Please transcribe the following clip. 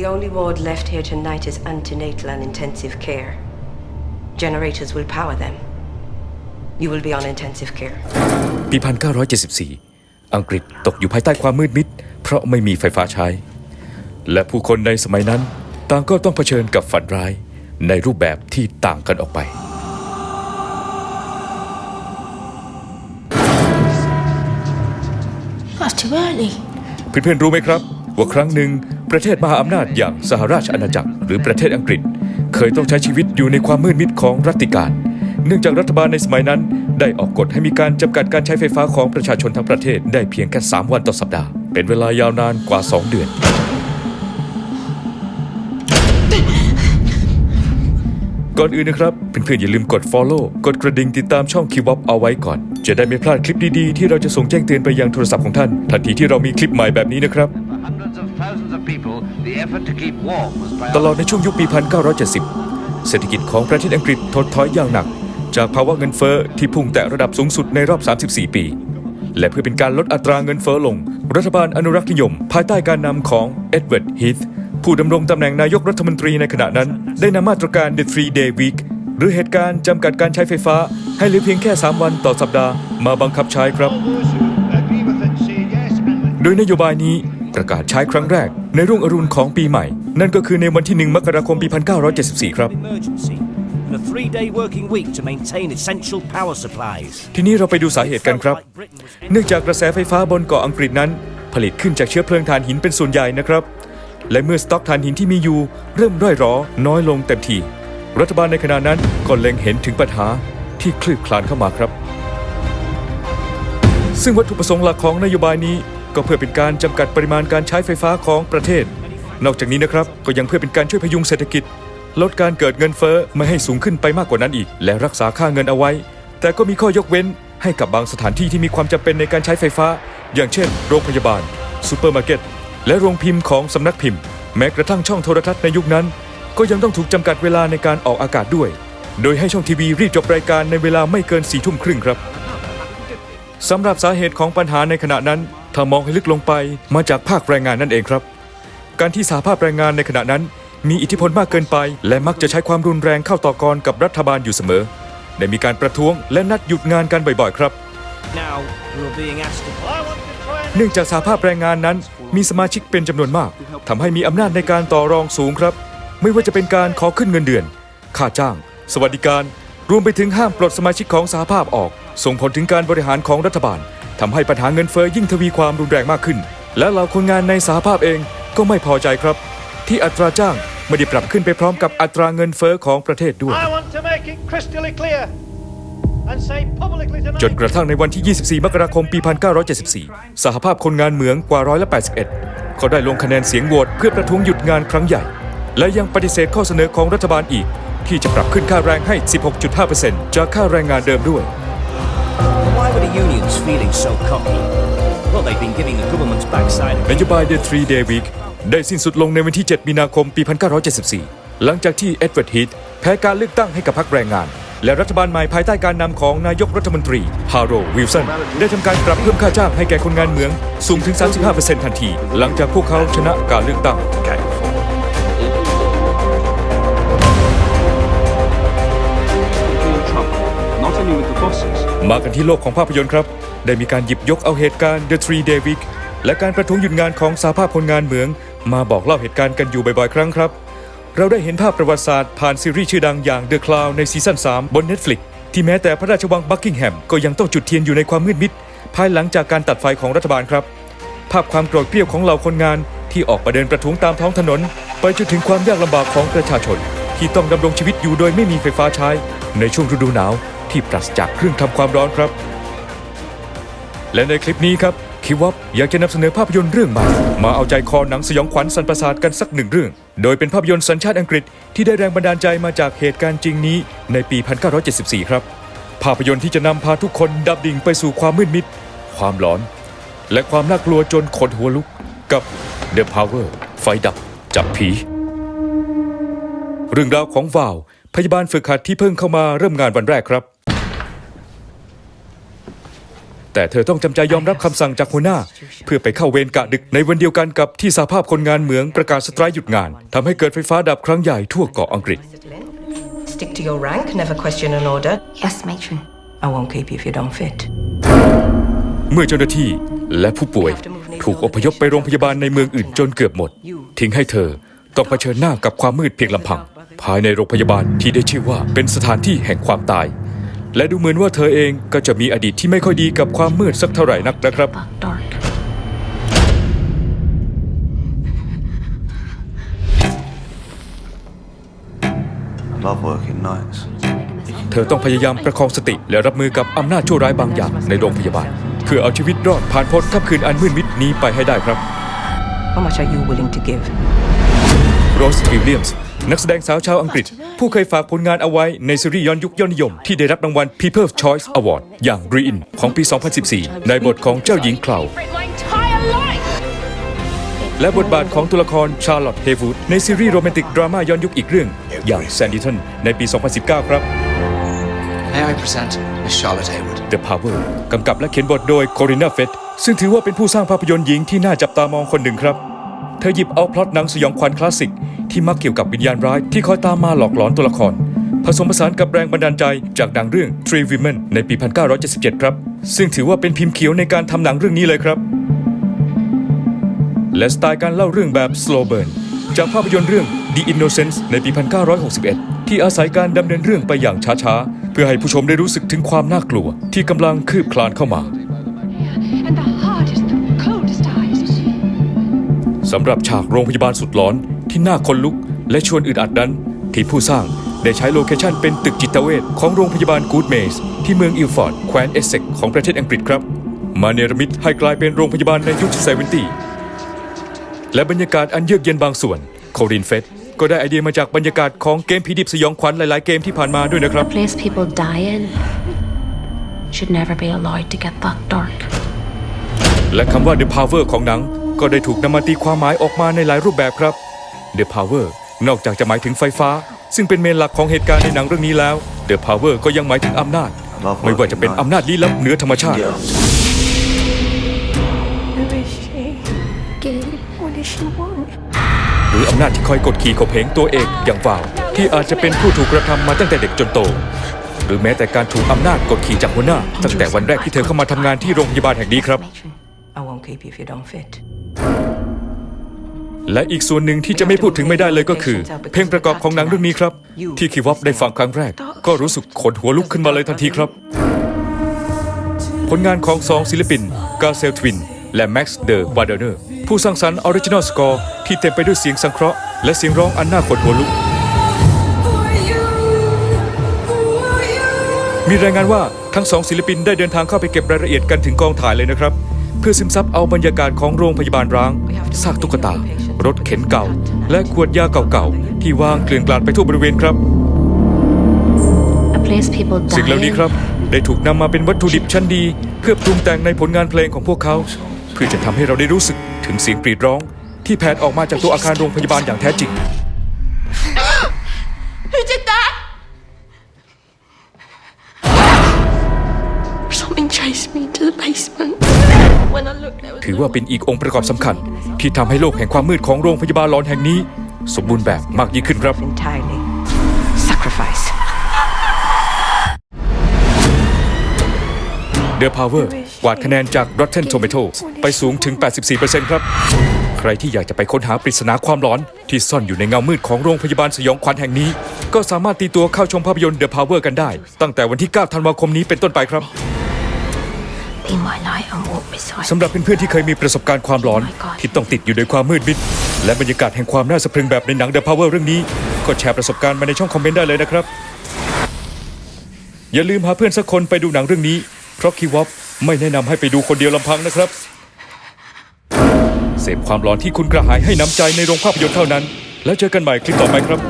The only ward left here tonight is antenatal and intensive care. Generators will power them. You will be on intensive care. ปี 1974 อังกฤษตกอยู่ภายใต้ความมืดมิด เพราะไม่มีไฟฟ้าใช้ และผู้คนในสมัยนั้น ต่างก็ต้องเผชิญกับฝันร้าย ในรูปแบบที่ต่างกันออกไป That's too early. เพื่อนๆรู้ไหมครับ ว่าครั้งหนึ่ง ประเทศมหาอำนาจอย่างสหราชอาณาจักร หรือประเทศอังกฤษ เคยต้องใช้ชีวิตอยู่ในความมืดมิดของรัติการ เนื่องจากรัฐบาลในสมัยนั้น ได้ออกกฎให้มีการจำกัดการใช้ไฟฟ้าของประชาชนทั้งประเทศได้เพียงแค่ 3 วันต่อสัปดาห์ เป็นเวลายาวนานกว่า 2 เดือน ก่อนอื่นนะครับเพื่อนๆอย่าลืมกด follow กดกระดิ่งติดตามช่องคิวบเอาไว้ก่อน จะได้ไม่พลาดคลิปดีๆที่เราจะส่งแจ้งเตือนไปยังโทรศัพท์ของท่านทันทีที่เรามีคลิปใหม่แบบนี้นะครับ ตลอดในช่วงยุคปี 1970 เศรษฐกิจของประเทศอังกฤษถดถอยอย่างหนัก จากภาวะเงินเฟ้อที่พุ่งแตะระดับสูงสุดในรอบ 34 ปี และเพื่อเป็นการลดอัตราเงินเฟ้อลง รัฐบาลอนุรักษ์นิยม ภายใต้การนำของเอ็ดเวิร์ดฮีธผู้ดำรงตำแหน่งนายกรัฐมนตรีในขณะนั้น ได้นำมาตรการ The Three Day Week หรือเหตุการณ์จำกัดการใช้ไฟฟ้า ให้เหลือเพียงแค่ 3 วันต่อสัปดาห์มาบังคับใช้ครับ โดยนโยบายนี้ ประกาศใช้ครั้งแรก ในรุ่งอรุณของปีใหม่ นั่นก็คือในวันที่ 1 มกราคมปี 1974 ครับ emergency and a three-day working week to maintain essential power supplies. ทีนี้เราไปดูสาเหตุกันครับ เนื่องจากกระแสไฟฟ้าบนเกาะอังกฤษนั้น ผลิตขึ้นจากเชื้อเพลิงถ่านหินเป็นส่วนใหญ่นะครับ และเมื่อสต็อกถ่านหินที่มีอยู่ เริ่มร่อยหรอ น้อยลงเต็มที รัฐบาลในขณะนั้นก็เล็งเห็นถึงปัญหาที่คลืบคลานเข้ามาครับ ซึ่งวัตถุประสงค์หลักของนโยบายนี้ ก็เพื่อเป็นการจำกัดปริมาณการใช้ไฟฟ้าของประเทศ นอกจากนี้นะครับก็ยังเพื่อเป็นการช่วยพยุงเศรษฐกิจ ลดการเกิดเงินเฟ้อไม่ให้สูงขึ้นไปมากกว่านั้นอีก และรักษาค่าเงินเอาไว้ แต่ก็มีข้อยกเว้นให้กับบางสถานที่ที่มีความจำเป็นในการใช้ไฟฟ้า อย่างเช่น โรงพยาบาลซูเปอร์มาร์เก็ตและโรงพิมพ์ของสำนักพิมพ์ แม้กระทั่งช่องโทรทัศน์ในยุคนั้น ก็ยังต้องถูกจำกัดเวลาในการออกอากาศด้วย โดยให้ช่องทีวีรีบจบรายการในเวลาไม่เกินสี่ทุ่มครึ่งครับสำหรับสาเหตุของปัญหาในขณะนั้น ถ้ามองให้ลึกลงไปมาจากภาคแรงงานนั่นเองครับ การที่สหภาพแรงงานในขณะนั้น มีอิทธิพลมากเกินไป และมักจะใช้ความรุนแรงเข้าต่อกรกับรัฐบาลอยู่เสมอ ได้มีการประท้วงและนัดหยุดงานกันบ่อยๆ ครับ Now, we're being asked to เนื่องจากสหภาพแรงงานนั้น มีสมาชิกเป็นจำนวนมากทำให้มีอำนาจในการต่อรองสูงครับ ไม่ว่าจะเป็นการขอขึ้นเงินเดือน ค่าจ้าง สวัสดิการ รวมไปถึงห้ามปลดสมาชิกของสหภาพออก ส่งผลถึงการบริหารของรัฐบาล ทำให้ปัญหาเงินเฟ้อยิ่งทวีความรุนแรงมากขึ้น และเหล่าคนงานในสหภาพเองก็ไม่พอใจครับ ที่อัตราจ้างไม่ได้ปรับขึ้นไปพร้อมกับอัตราเงินเฟ้อของประเทศด้วย I want to make it crystal clear and say publicly tonight จนกระทั่งในวันที่ 24 มกราคม ปี 1974 สหภาพคนงานเหมืองกว่าร้อยละ81 เขาได้ลงคะแนนเสียงโหวตเพื่อประท้วงหยุดงานครั้งใหญ่ และยังปฏิเสธข้อเสนอของรัฐบาลอีก ที่จะปรับขึ้นค่าแรงให้ 16.5%จากค่าแรงงานเดิมด้วย Why were the unions feeling so cocky? Well, they've been giving the government's backside นโยบาย The Three Day Week ได้สิ้นสุดลงในวันที่ 7 มีนาคม ปี 1974 หลังจากที่เอ็ดเวิร์ดฮีทแพ้การเลือกตั้งให้กับพรรคแรงงาน และรัฐบาลใหม่ภายใต้การนำของนายกรัฐมนตรีฮาร์โรวิลสันได้ทำการปรับเพิ่มค่าจ้างให้แก่คนงานเหมืองสูงถึง 35%ทันที หลังจากพวกเขาชนะการเลือกตั้ง trouble, not only with the bosses, มากันที่โลกของภาพยนตร์ครับ ได้มีการหยิบยกเอาเหตุการณ์ The Three Day Week และการประท้วงหยุดงานของสาภาพคนงานเหมือง มาบอกเล่าเหตุการณ์กันอยู่บ่อยๆ ครั้งครับ เราได้เห็นภาพประวัติศาสตร์ผ่านซีรีส์ชื่อดังอย่าง The Cloud ในซีซั่น3 บน Netflix ที่แม้แต่พระราชวังบักกิงแฮมก็ยังต้องจุดเทียนอยู่ในความมืดมิด ภายหลังจากการตัดไฟของรัฐบาลครับ ภาพความโกรธเกรี้ยวของเหล่าคนงาน ที่ออกมาเดินประท้วงตามท้องถนน ไปจนถึงความยากลำบากของประชาชน ที่ต้องดำรงชีวิตอยู่โดยไม่มีไฟฟ้าใช้ ในช่วงฤดูหนาว ที่ปราศจากเครื่องทำความร้อนครับ และในคลิปนี้ครับคิววับอยากจะนำเสนอภาพยนตร์เรื่องใหม่มาเอาใจคอหนังสยองขวัญสันประสาทกันสักหนึ่งเรื่อง โดยเป็นภาพยนตร์สัญชาติอังกฤษที่ได้แรงบันดาลใจมาจากเหตุการณ์จริงนี้ในปี 1974 ครับ ภาพยนตร์ที่จะนำพาทุกคนดับดิ่งไปสู่ความมืดมิด ความหลอน และความน่ากลัวจนขนหัวลุกกับ The Power ไฟดับ จับผี เรื่องราวของวาว พยาบาลฝึกหัดที่เพิ่งเข้ามาเริ่มงานวันแรกครับ แต่เธอต้องจำใจยอมรับคำสั่งจากหัวหน้า เพื่อไปเข้าเวรกะดึกในวันเดียวกันกับที่สาภาพคนงานเหมืองประกาศสไตรค์หยุดงานทำให้เกิดไฟฟ้าดับครั้งใหญ่ทั่วเกาะอังกฤษ Stick to your rank, never question an order. Yes, matron. I won't keep you if you don't fit. เมื่อเจ้าหน้าที่และผู้ป่วยถูกอพยพไปโรงพยาบาลในเมืองอื่นจนเกือบหมด ทิ้งให้เธอต้องเผชิญหน้ากับความมืดเพียงลำพัง ภายในโรงพยาบาลที่ได้ชื่อว่าเป็นสถานที่แห่งความตาย และดูเหมือนว่าเธอเองก็จะมีอดีตที่ไม่ค่อยดีกับความมืดสักเท่าไหร่นักนะครับ But dark. I love working nights. เธอต้องพยายามประคองสติและรับมือกับอำนาจชั่วร้ายบางอย่างในโรงพยาบาล เพื่อเอาชีวิตรอดผ่านพ้นค่ำคืนอันมืดมิดนี้ไปให้ได้ครับ How much are you willing to give? โรสวิลเลียมส์นักแสดงสาวชาวอังกฤษ ผู้เคยฝากผลงานเอาไว้ในซีรีส์ย้อนยุคยอดนิยม ที่ได้รับรางวัล People's Choice Award อย่าง Green ของปี 2014 ในบทของเจ้าหญิงคลาว My entire life! และบทบาทของตัวละครชาร์ลอตเฮวูดในซีรีส์โรแมนติกดราม่าย้อนยุคอีกเรื่อง อย่าง Sanditon ในปี 2019 ครับ May I present Miss Charlotte Haywood? The Power กำกับและเขียนบทโดย Corina Fett ซึ่งถือว่าเป็นผู้สร้างภาพยนตร์หญิงที่น่าจับตามองคนหนึ่งครับเธอหยิบเอาพล็อตหนังสยองขวัญคลาสสิกที่มักเกี่ยวกับวิญญาณร้ายที่คอยตามมาหลอกหลอนตัวละคร ผสมผสานกับแรงบันดาลใจจากหนังเรื่อง Three Women ในปี 1977 ครับ ซึ่งถือว่าเป็นพิมพ์เขียวในการทำหนังเรื่องนี้เลยครับ และสไตล์การเล่าเรื่องแบบ slow burn จากภาพยนตร์เรื่อง The Innocents ในปี 1961 ที่อาศัยการดำเนินเรื่องไปอย่างช้าๆ เพื่อให้ผู้ชมได้รู้สึกถึงความน่ากลัวที่กำลังคืบคลานเข้ามา สำหรับฉากโรงพยาบาลสุดหลอนที่น่าขนลุก และชวนอึดอัดนั้น ที่ผู้สร้างได้ใช้โลเคชั่นเป็นตึกจิตเวชของโรงพยาบาลกูดเมสที่เมืองอิลฟอร์ดแคว้นเอสเซ็กของประเทศอังกฤษครับ มาเนรมิตให้กลายเป็นโรงพยาบาลในยุคเซเวนตี้และบรรยากาศอันเยือกเย็นบางส่วนโครินเฟสก็ได้ไอเดียมาจากบรรยากาศของเกมผีดิบสยองขวัญหลาย ๆ เกมที่ผ่านมาด้วยนะครับ Place people die in should never be allowed to get that dark. และคำว่า The Power ของหนัง ก็ได้ถูกนำมาตีความหมายออกมาในหลายรูปแบบครับ The Power นอกจากจะหมายถึงไฟฟ้า ซึ่งเป็นเมนหลักของเหตุการณ์ในหนังเรื่องนี้แล้ว The Power ก็ยังหมายถึงอำนาจ ไม่ว่าจะเป็นอำนาจลี้ลับเหนือธรรมชาติ หรืออำนาจที่คอยกดขี่ข่มเหงตัวเองอย่างวาว ที่อาจจะเป็นผู้ถูกกระทำมาตั้งแต่เด็กจนโต หรือแม้แต่การถูกอำนาจกดขี่จากหัวหน้า ตั้งแต่วันแรกที่เธอเข้ามาทำงานที่โรงพยาบาลแห่งนี้ครับ Matron. I won't keep you if you don't fit. และอีกส่วนหนึ่งที่จะไม่พูดถึงไม่ได้เลยก็คือ เพลงประกอบของหนังเรื่องนี้ครับ ที่คิวอฟได้ฟังครั้งแรก ก็รู้สึกขนหัวลุกขึ้นมาเลยทันทีครับ ผลงานของสองศิลปินกาเซลทวิน และแม็กซ์เดอร์วาเดอร์ผู้สร้างสรรค์ออริจินอลสกอร์ที่เต็มไปด้วยเสียงสังเคราะห์และเสียงร้องอันน่าขนหัวลุก มีรายงานว่าทั้งสองศิลปินได้เดินทางเข้าไปเก็บรายละเอียดกันถึงกองถ่ายเลยนะครับ เพื่อซึมซับเอาบรรยากาศของโรงพยาบาลร้างซากตุ๊กตา รถเข็นเก่า และขวดยาเก่าๆ ที่วางเกลื่อนกลาดไปทั่วบริเวณครับ A place people สิ่งเหล่า die นี้ in ครับ ได้ถูกนำมาเป็นวัตถุดิบชั้นดี เพื่อปรุงแต่งในผลงานเพลงของพวกเขา เพื่อจะทำให้เราได้รู้สึกถึงเสียงกรีดร้อง ที่แผดออกมาจากตัวอาคารโรงพยาบาลอย่างแท้จริง Who did that? Something chased me into the basement. ถือว่าเป็นอีกองค์ประกอบสำคัญ ที่ทำให้โลกแห่งความมืดของโรงพยาบาลหลอนแห่งนี้ สมบูรณ์แบบมากยิ่งขึ้นครับ Entirely. Sacrifice. The Power กวาดคะแนนจาก Rotten Tomatoes ไปสูงถึง 84%ครับ ใครที่อยากจะไปค้นหาปริศนาความหลอน ที่ซ่อนอยู่ในเงามืดของโรงพยาบาลสยองขวัญแห่งนี้ ก็สามารถตีตัวเข้าชมภาพยนตร์ The Power กันได้ ตั้งแต่วันที่ 9 ธันวาคมนี้เป็นต้นไปครับ สำหรับเพื่อนๆที่เคยมีประสบการณ์ความหลอน ที่ต้องติดอยู่ในความมืดมิด และบรรยากาศแห่งความน่าสะพรึงแบบในหนัง The Power เรื่องนี้ ก็แชร์ประสบการณ์มาในช่องคอมเมนต์ได้เลยนะครับ อย่าลืมหาเพื่อนสักคนไปดูหนังเรื่องนี้ เพราะคีวอปไม่แนะนำให้ไปดูคนเดียวลำพังนะครับ เสพความหลอนที่คุณกระหายให้น้ำใจในโรงภาพยนตร์เท่านั้น แล้วเจอกันใหม่คลิปต่อไปครับ